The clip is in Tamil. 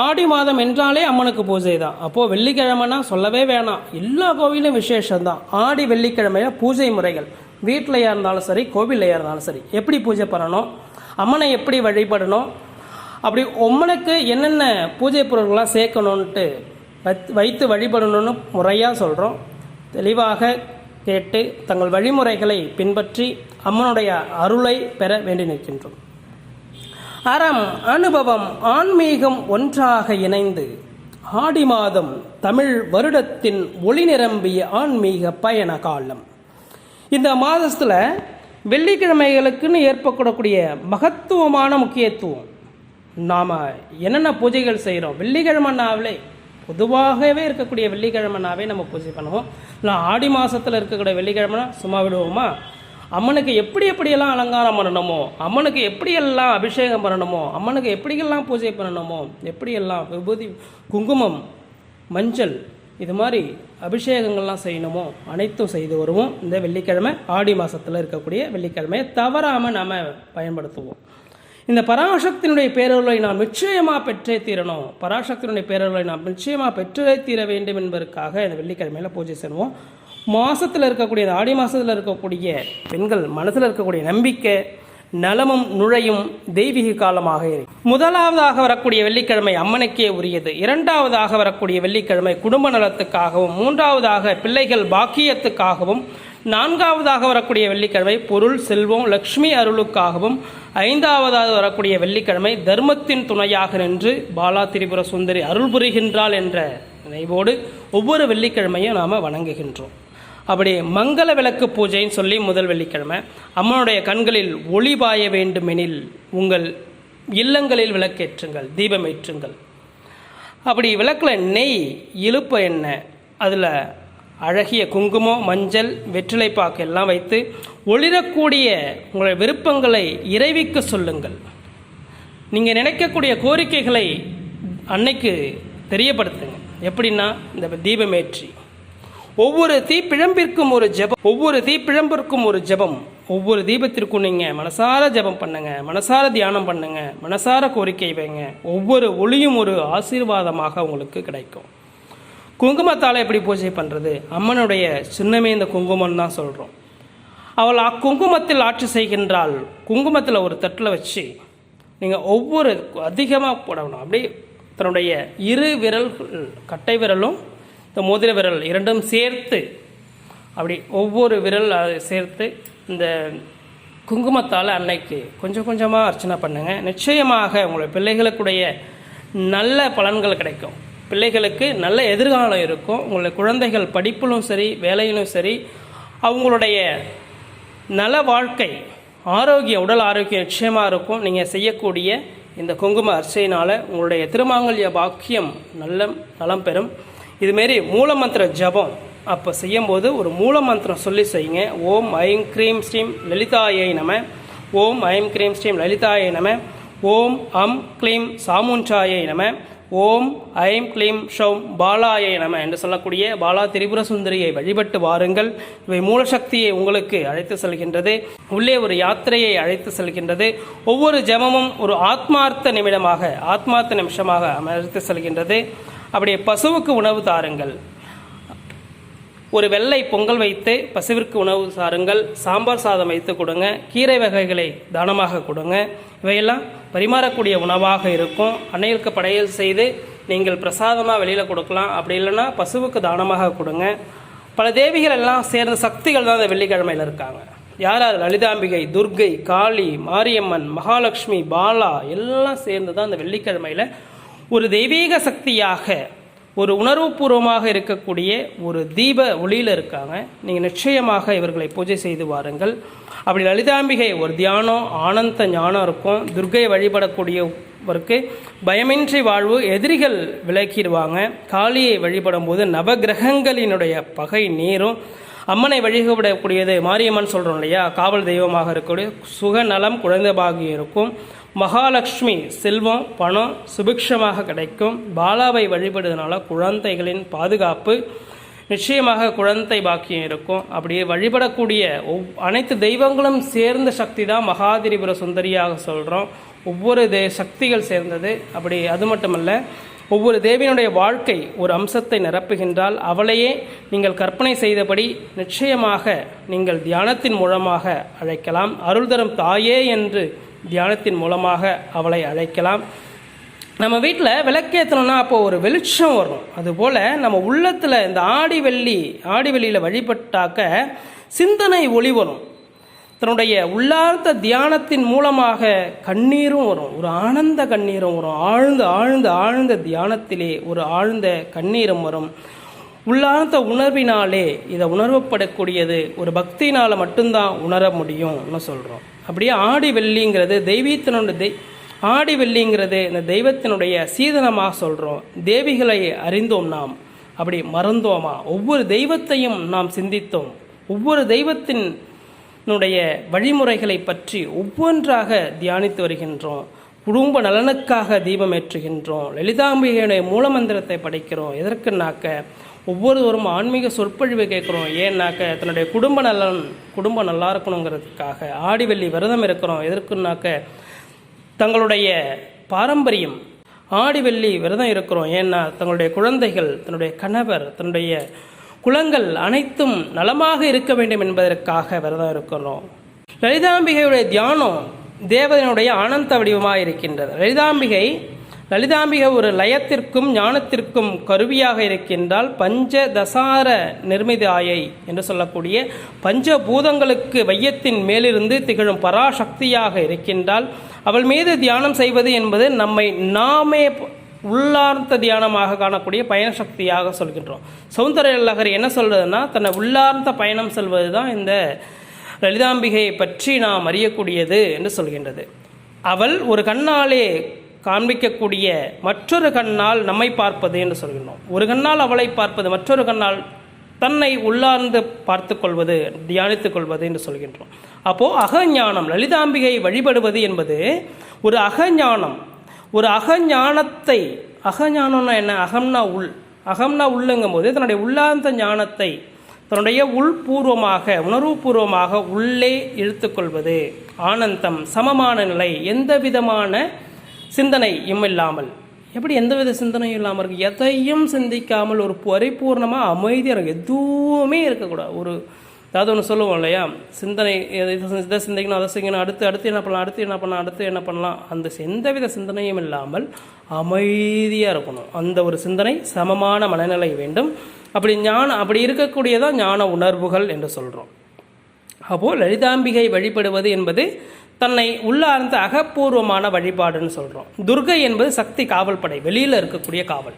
ஆடி மாதம் என்றாலே அம்மனுக்கு பூஜை தான். அப்போது வெள்ளிக்கிழமைனா சொல்லவே வேணாம். எல்லா கோவிலும் விசேஷம்தான். ஆடி வெள்ளிக்கிழமையில் பூஜை முறைகள். வீட்டிலையா இருந்தாலும் சரி கோவில்லையா இருந்தாலும் சரி. எப்படி பூஜை பண்ணணும்? அம்மனை எப்படி வழிபடணும்? அப்படி அம்மனுக்கு என்னென்ன பூஜை பொருட்கள்லாம் சேர்க்கணுன்ட்டு வைத்து வழிபடணும்னு முறையாக சொல்கிறோம் தெளிவாக கேட்டு தங்கள் வழிமுறைகளை பின்பற்றி அம்மனுடைய அருளை பெற வேண்டி நிற்கின்றோம். அறம் அனுபவம் ஆன்மீகம் ஒன்றாக இணைந்து ஆடி மாதம் தமிழ் வருடத்தின் ஒளி நிரம்பிய ஆன்மீக பயண காலம். இந்த மாதத்தில் வெள்ளிக்கிழமைகளுக்குன்னு ஏற்படக்கூடிய மகத்துவமான முக்கியத்துவம். நாம் என்னென்ன பூஜைகள் செய்கிறோம் வெள்ளிக்கிழமைனாவிலே பொதுவாகவே இருக்கக்கூடிய வெள்ளிக்கிழமைனாவே நம்ம பூஜை பண்ணுவோம். இல்லை ஆடி மாதத்தில் இருக்கக்கூடிய வெள்ளிக்கிழமைனா சும்மா விடுவோமா? அம்மனுக்கு எப்படி எப்படியெல்லாம் அலங்காரம் பண்ணணுமோ அம்மனுக்கு எப்படியெல்லாம் அபிஷேகம் பண்ணணுமோ அம்மனுக்கு எப்படியெல்லாம் பூஜை பண்ணணுமோ எப்படியெல்லாம் விபூதி குங்குமம் மஞ்சள் இது மாதிரி அபிஷேகங்கள்லாம் செய்யணுமோ அனைத்தும் செய்து வருவோம். இந்த வெள்ளிக்கிழமை ஆடி மாதத்தில் இருக்கக்கூடிய வெள்ளிக்கிழமையை தவறாமல் நாம் பயன்படுத்துவோம். இந்த பராசக்தியினுடைய பேரருளை நாம் நிச்சயமாக பெற்றே தீரணும். பராசக்தியினுடைய பேரருளை நாம் நிச்சயமாக பெற்றே தீர வேண்டும் என்பதற்காக இந்த வெள்ளிக்கிழமையில் பூஜை செய்வோம். மாதத்தில் இருக்கக்கூடிய இந்த ஆடி மாதத்தில் இருக்கக்கூடிய பெண்கள் மனசில் இருக்கக்கூடிய நம்பிக்கை நலமும் நுழையும் தெய்வீக காலமாக இருக்கும் முதலாவதாக வரக்கூடிய வெள்ளிக்கிழமை அம்மனுக்கே உரியது. இரண்டாவதாக வரக்கூடிய வெள்ளிக்கிழமை குடும்ப நலத்துக்காகவும் மூன்றாவதாக பிள்ளைகள் பாக்கியத்துக்காகவும் நான்காவதாக வரக்கூடிய வெள்ளிக்கிழமை பொருள் செல்வம் லக்ஷ்மி அருளுக்காகவும் ஐந்தாவதாக வரக்கூடிய வெள்ளிக்கிழமை தர்மத்தின் துணையாக நின்று பாலா திரிபுர சுந்தரி அருள் புரிகின்றாள் என்ற நினைவோடு ஒவ்வொரு வெள்ளிக்கிழமையும் நாம் வணங்குகின்றோம். அப்படி மங்கள விளக்கு பூஜைன்னு சொல்லி முதல் வெள்ளிக்கிழமை. அம்மனுடைய கண்களில் ஒளி பாய வேண்டுமெனில் உங்கள் இல்லங்களில் விளக்கேற்றுங்கள் தீபம் ஏற்றுங்கள். அப்படி விளக்கில் நெய் இழுப்பு எண்ணெய் அதில் அழகிய குங்குமம் மஞ்சள் வெற்றிலைப்பாக்கு எல்லாம் வைத்து ஒளிரக்கூடிய உங்களுடைய விருப்பங்களை இறைவிக்க சொல்லுங்கள். நீங்கள் நினைக்கக்கூடிய கோரிக்கைகளை அன்னைக்கு தெரியப்படுத்துங்க. எப்படின்னா இந்த தீபமேற்றி ஒவ்வொரு தீப்பிழம்பிற்கும் ஒரு ஜெபம். ஒவ்வொரு தீப்பிழம்பிற்கும் ஒரு ஜெபம். ஒவ்வொரு தீபத்திற்கும் நீங்கள் மனசார ஜெபம் பண்ணுங்க. மனசார தியானம் பண்ணுங்க. மனசார கோரிக்கை வைங்க. ஒவ்வொரு ஒளியும் ஒரு ஆசீர்வாதமாக உங்களுக்கு கிடைக்கும். குங்குமத்தால் எப்படி பூஜை பண்ணுறது அம்மனுடைய சின்னமே இந்த குங்குமம் தான் சொல்கிறோம் அவள் அக்குங்குமத்தில் ஆட்சி செய்கின்றாள். குங்குமத்தில் ஒரு தட்டில் வச்சு நீங்கள் ஒவ்வொரு அதிகமாக போடணும். அப்படியே தன்னுடைய இரு விரல்கள் கட்டை விரலும் இந்த மோதிர விரல் இரண்டும் சேர்த்து அப்படி ஒவ்வொரு விரல் அதை சேர்த்து இந்த குங்குமத்தால் அன்னைக்கு கொஞ்சம் கொஞ்சமாக அர்ச்சனை பண்ணுங்கள் நிச்சயமாக உங்களுடைய பிள்ளைகளுக்குடைய நல்ல பலன்கள் கிடைக்கும். பிள்ளைகளுக்கு நல்ல எதிர்காலம் இருக்கும். உங்களுடைய குழந்தைகள் படிப்பிலும் சரி வேலையிலும் சரி அவங்களுடைய நல வாழ்க்கை ஆரோக்கியம் உடல் ஆரோக்கியம் நிச்சயமாக இருக்கும். நீங்கள் செய்யக்கூடிய இந்த குங்கும அர்ச்சையினால் உங்களுடைய திருமாங்கல்ய பாக்கியம் நல்ல நலம் பெறும். இதுமாரி மூலமந்திர ஜபம். அப்போ செய்யும்போது ஒரு மூலமந்திரம் சொல்லி செய்யுங்க. ஓம் ஐம் க்ரீம் ஸ்ரீம் லலிதாயை நம. ஓம் ஐம் க்ரீம் ஸ்ரீம் லலிதாயை நம. ஓம் அம் க்ளீம் சாமுஞ்சாயை நம. ஓம் ஐம் க்ளீம் ஷௌம் பாலாயை நம என்று சொல்லக்கூடிய பாலா திரிபுர சுந்தரியை வழிபட்டு வாருங்கள். இவை மூலசக்தியை உங்களுக்கு அழைத்து செல்கின்றது. உள்ளே ஒரு யாத்திரையை அழைத்து செல்கின்றது. ஒவ்வொரு ஜெபமும் ஒரு ஆத்மார்த்த நிமிடமாக ஆத்மார்த்த நிமிஷமாக அழைத்து செல்கின்றது. அப்படியே பசுவுக்கு உணவு தாருங்கள். ஒரு வெள்ளை பொங்கல் வைத்து பசுவிற்கு உணவு சாருங்கள் சாம்பார் சாதம் வைத்து கொடுங்க. கீரை வகைகளை தானமாக கொடுங்க. இவையெல்லாம் பரிமாறக்கூடிய உணவாக இருக்கும். அன்னைகளுக்கு படையல் செய்து நீங்கள் பிரசாதமாக வெளியில் கொடுக்கலாம். அப்படி இல்லைன்னா பசுவுக்கு தானமாக கொடுங்க. பல தேவிகள் எல்லாம் சேர்ந்த சக்திகள் தான் இந்த வெள்ளிக்கிழமையில் இருக்காங்க. யார் யார்? லலிதாம்பிகை துர்கை காளி மாரியம்மன் மகாலட்சுமி பாலா எல்லாம் சேர்ந்து தான் இந்த வெள்ளிக்கிழமையில் ஒரு தெய்வீக சக்தியாக ஒரு உணர்வுபூர்வமாக இருக்கக்கூடிய ஒரு தீப ஒளியில் இருக்காங்க. நீங்கள் நிச்சயமாக இவர்களை பூஜை செய்து வாருங்கள். அப்படி லலிதாம்பிகை ஒரு தியானம் ஆனந்த ஞானம் இருக்கும். துர்கையை வழிபடக்கூடியவருக்கு பயமின்றி வாழ்வு எதிரிகள் விலக்கிடுவாங்க. காளியை வழிபடும் போது நவகிரகங்களினுடைய பகை நீரும் அம்மனை வழிபடக்கூடியது மாரியம்மன் சொல்கிறோம் இல்லையா? காவல் தெய்வமாக இருக்கக்கூடிய சுகநலம் குழந்தை பாகியம் இருக்கும். மகாலட்சுமி செல்வம் பணம் சுபிக்ஷமாக கிடைக்கும். பாலாவை வழிபடுறதுனால குழந்தைகளின் பாதுகாப்பு நிச்சயமாக குழந்தை பாக்கியம் இருக்கும். அப்படியே வழிபடக்கூடிய ஒவ் அனைத்து தெய்வங்களும் சேர்ந்த சக்தி தான் மகாதிரிபுர சுந்தரியாக சொல்கிறோம் ஒவ்வொரு தே சக்திகள் சேர்ந்தது. அப்படி அது மட்டுமல்ல ஒவ்வொரு தேவியினுடைய வாழ்க்கை ஒரு அம்சத்தை நிரப்புகின்றால் அவளையே நீங்கள் கற்பனை செய்தபடி நிச்சயமாக நீங்கள் தியானத்தின் மூலமாக அழைக்கலாம். அருள்தரும் தாயே என்று தியானத்தின் மூலமாக அவளை அழைக்கலாம். நம்ம வீட்டில் விளக்கேற்றணும்னா அப்போ ஒரு வெளிச்சம் வரும் அதுபோல் நம்ம உள்ளத்தில் இந்த ஆடி வெள்ளி ஆடி வெள்ளியில் வழிபட்டாக்க சிந்தனை ஒளி வரும். தன்னுடைய உள்ளார்ந்த தியானத்தின் மூலமாக கண்ணீரும் வரும். ஒரு ஆனந்த கண்ணீரும் வரும். ஆழ்ந்த ஆழ்ந்த ஆழ்ந்த தியானத்திலே ஒரு ஆழ்ந்த கண்ணீரும் வரும். உள்ளார்ந்த உணர்வினாலே இதை உணர்வப்படக்கூடியது ஒரு பக்தினால் மட்டும்தான் உணர முடியும்னு சொல்கிறோம் அப்படியே ஆடி வெள்ளிங்கிறது தெய்வீத்தினுடைய தெய் ஆடி வெள்ளிங்கிறது இந்த தெய்வத்தினுடைய சீதனமாக சொல்கிறோம் தேவிகளை அறிந்தோம் நாம். அப்படி மறந்தோமா? ஒவ்வொரு தெய்வத்தையும் நாம் சிந்தித்தோம். ஒவ்வொரு தெய்வத்தினுடைய வழிமுறைகளை பற்றி ஒவ்வொன்றாக தியானித்து வருகின்றோம். குடும்ப நலனுக்காக தீபம் ஏற்றுகின்றோம். லலிதாம்பிகையுடைய மூலமந்திரத்தை படிக்கிறோம். எதற்குனாக்க ஒவ்வொருவரும் ஆன்மீக சொற்பொழிவு கேட்குறோம். ஏன்னாக்க தன்னுடைய குடும்ப நலன் குடும்பம் நல்லா இருக்கணுங்கிறதுக்காக ஆடிவெள்ளி விரதம் இருக்கிறோம். எதற்குனாக்க தங்களுடைய பாரம்பரியம் ஆடிவெள்ளி விரதம் இருக்கிறோம். ஏன்னா தங்களுடைய குழந்தைகள் தன்னுடைய கணவர் தன்னுடைய குலங்கள் அனைத்தும் நலமாக இருக்க வேண்டும் என்பதற்காக விரதம் இருக்கிறோம். லலிதாம்பிகையுடைய தியானம் தேவதனுடைய ஆனந்த வடிவமாக இருக்கின்றது லலிதாம்பிகை லலிதாம்பிகை ஒரு லயத்திற்கும் ஞானத்திற்கும் கருவியாக இருக்கின்றால் பஞ்ச தசார நிர்மிதாயை என்று சொல்லக்கூடிய பஞ்சபூதங்களுக்கு வையத்தின் மேலிருந்து திகழும் பராசக்தியாக இருக்கின்றால் அவள் மீது தியானம் செய்வது என்பது நம்மை நாமே உள்ளார்ந்த தியானமாக காணக்கூடிய பயண சக்தியாக சொல்கின்றோம். சௌந்தர என்ன சொல்றதுன்னா தன்னை உள்ளார்ந்த பயணம் செல்வது தான் இந்த லலிதாம்பிகையை பற்றி நாம் அறியக்கூடியது என்று சொல்கின்றது. அவள் ஒரு கண்ணாலே காண்பிக்கக்கூடிய மற்றொரு கண்ணால் நம்மை பார்ப்பது என்று சொல்கின்றோம். ஒரு கண்ணால் அவளை பார்ப்பது மற்றொரு கண்ணால் தன்னை உள்ளார்ந்து பார்த்து கொள்வது தியானித்துக் கொள்வது என்று சொல்கின்றோம். அப்போது அகஞானம் லலிதாம்பிகை வழிபடுவது என்பது ஒரு அகஞானம். ஒரு அகஞானத்தை அகஞானம்னா என்ன? அகம்னா உள். அகம்னா உள்ளுங்கும் போது தன்னுடைய உள்ளார்ந்த ஞானத்தை தன்னுடைய உள்பூர்வமாக உணர்வுபூர்வமாக உள்ளே இழுத்துக்கொள்வது. ஆனந்தம் சமமான நிலை எந்த விதமான சிந்தனையும் இல்லாமல் எப்படி எந்தவித சிந்தனையும் இல்லாமல் இருக்கு? எதையும் சிந்திக்காமல் ஒரு பரிபூர்ணமாக அமைதியாக இருக்கும் எதுவுமே இருக்கக்கூடாது. ஒரு அதாவது ஒன்று சொல்லுவோம் இல்லையா? சிந்தனை இதை இதை சிந்திக்கணும் அதை செய்யணும் அடுத்து அடுத்து என்ன பண்ணலாம் அடுத்து என்ன பண்ணலாம் அடுத்து என்ன பண்ணலாம். அந்த எந்தவித சிந்தனையும் இல்லாமல் அமைதியாக இருக்கணும். அந்த ஒரு சிந்தனை சமமான மனநிலை வேண்டும். அப்படி ஞான அப்படி இருக்கக்கூடியதான் ஞான உணர்வுகள் என்று சொல்கிறோம் அப்போது லலிதாம்பிகை வழிபடுவது என்பது தன்னை உள்ளார்ந்த அகப்பூர்வமான வழிபாடுன்னு சொல்கிறோம் துர்கை என்பது சக்தி காவல் படை வெளியில் இருக்கக்கூடிய காவல்.